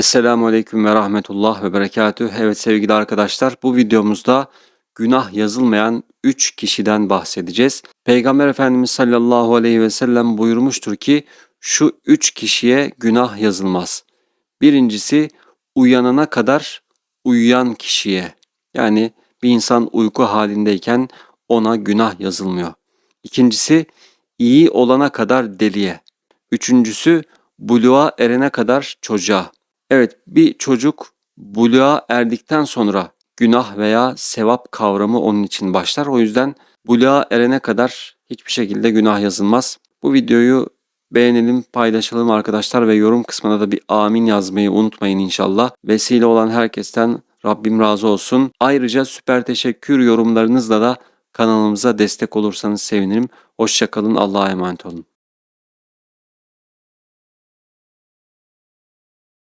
Esselamu Aleyküm ve Rahmetullah ve Berekatüh. Evet sevgili arkadaşlar bu videomuzda günah yazılmayan 3 kişiden bahsedeceğiz. Peygamber Efendimiz sallallahu aleyhi ve sellem buyurmuştur ki şu 3 kişiye günah yazılmaz. Birincisi uyanana kadar uyuyan kişiye yani bir insan uyku halindeyken ona günah yazılmıyor. İkincisi iyi olana kadar deliye. Üçüncüsü buluğa erene kadar çocuğa. Evet bir çocuk buluğa erdikten sonra günah veya sevap kavramı onun için başlar. O yüzden buluğa erene kadar hiçbir şekilde günah yazılmaz. Bu videoyu beğenelim, paylaşalım arkadaşlar ve yorum kısmına da bir amin yazmayı unutmayın inşallah. Vesile olan herkesten Rabbim razı olsun. Ayrıca süper teşekkür yorumlarınızla da kanalımıza destek olursanız sevinirim. Hoşçakalın, Allah'a emanet olun.